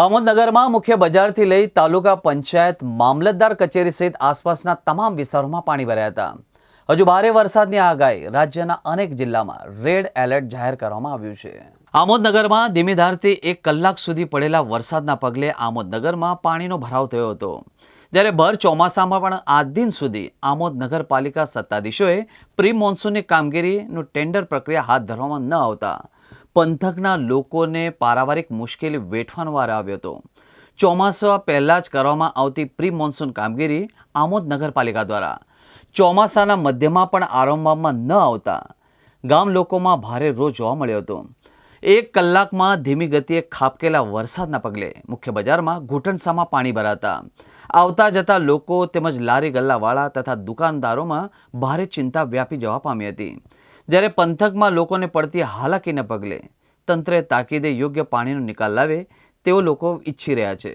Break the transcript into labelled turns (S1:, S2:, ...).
S1: અહમદનગરમાં મુખ્ય બજારથી લઈ તાલુકા પંચાયત, મામલતદાર કચેરી સહિત આસપાસના તમામ વિસ્તારોમાં પાણી ભરાયા હતા. હજુ ભારે વરસાદની આગાહી. રાજ્યના અનેક જિલ્લામાં રેડ એલર્ટ જાહેર કરવામાં આવ્યું છે. આમોદનગરમાં ધીમી ધારથી એક કલાક સુધી પડેલા વરસાદના પગલે આમોદનગરમાં પાણીનો ભરાવ થયો હતો. જ્યારે ભર ચોમાસામાં પણ આજ દિન સુધી આમોદ નગરપાલિકા સત્તાધીશોએ પ્રી મોન્સૂનની કામગીરીનું ટેન્ડર પ્રક્રિયા હાથ ધરવામાં ન આવતા પંથકના લોકોને પારાવારિક મુશ્કેલી વેઠવાનો વાર આવ્યો હતો. ચોમાસા પહેલાં જ કરવામાં આવતી પ્રી મોન્સૂન કામગીરી આમોદ નગરપાલિકા દ્વારા ચોમાસાના મધ્યમાં પણ આરંભવામાં ન આવતા. ગામ લોકોમાં ભારે રોષ જોવા મળ્યો હતો. એક કલાકમાં ધીમી ગતિએ ખાબકેલા વરસાદના પગલે મુખ્ય બજારમાં ઘૂંટણસામાં પાણી ભરાતા. આવતા જતા લોકો તેમજ લારી ગલ્લાવાળા તથા દુકાનદારોમાં ભારે ચિંતા વ્યાપી જવા પામી હતી. જ્યારે પંથકમાં લોકોને પડતી હાલાકીને પગલે તંત્રે તાકીદે યોગ્ય પાણીનો નિકાલ લાવે તેઓ લોકો ઈચ્છી રહ્યા છે.